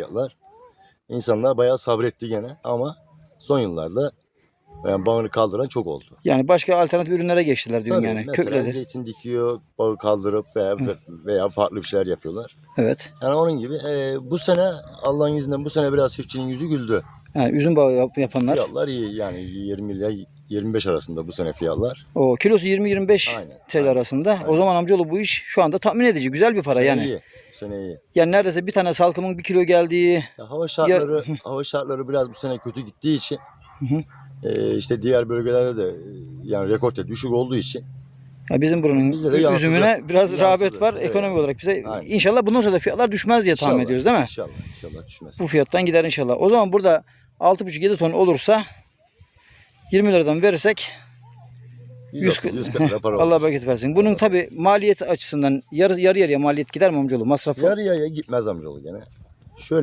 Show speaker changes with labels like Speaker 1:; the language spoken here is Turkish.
Speaker 1: fiyatlar. İnsanlar bayağı sabretti gene ama son yıllarda yani bağını kaldıran çok oldu.
Speaker 2: Yani başka alternatif ürünlere geçtiler diyorsun
Speaker 1: Tabii,
Speaker 2: yani.
Speaker 1: mesela
Speaker 2: Kökledi.
Speaker 1: zeytin dikiyor, bağı kaldırıp veya, veya farklı bir şeyler yapıyorlar.
Speaker 2: Evet.
Speaker 1: Yani onun gibi e, bu sene Allah'ın izniyle bu sene biraz çiftçinin yüzü güldü.
Speaker 2: Yani üzüm bağı yap- yapanlar.
Speaker 1: Fiyatlar iyi yani 20 ile 25 arasında bu sene fiyatlar.
Speaker 2: O kilosu 20-25
Speaker 1: Aynen,
Speaker 2: TL arasında. O zaman amcaoğlu bu iş şu anda tatmin edici. Güzel bir para
Speaker 1: sene
Speaker 2: yani.
Speaker 1: iyi. Bu sene iyi.
Speaker 2: Yani neredeyse bir tane salkımın bir kilo geldiği.
Speaker 1: Ya hava şartları hava şartları biraz bu sene kötü gittiği için
Speaker 2: Hı hı.
Speaker 1: e, işte diğer bölgelerde de e, yani rekorte düşük olduğu için
Speaker 2: Ya bizim buranın
Speaker 1: Bizde de yansıdı.
Speaker 2: üzümüne biraz
Speaker 1: Yansıdı,
Speaker 2: rağbet var
Speaker 1: bize
Speaker 2: ekonomik olarak. Bize
Speaker 1: Aynen.
Speaker 2: inşallah bundan sonra da fiyatlar düşmez diye tahmin
Speaker 1: İnşallah,
Speaker 2: ediyoruz değil mi?
Speaker 1: İnşallah inşallah düşmez.
Speaker 2: Bu fiyattan gider inşallah. O zaman burada 6,5-7 ton olursa 20 liradan verirsek 100
Speaker 1: 130, 140 lira para.
Speaker 2: Allah bereket versin. Bunun tabi maliyeti açısından yarı yarı yarıya maliyet gider mi amcaoğlu? Masrafı
Speaker 1: Yarı yarıya gitmez amcaoğlu gene. Şöyle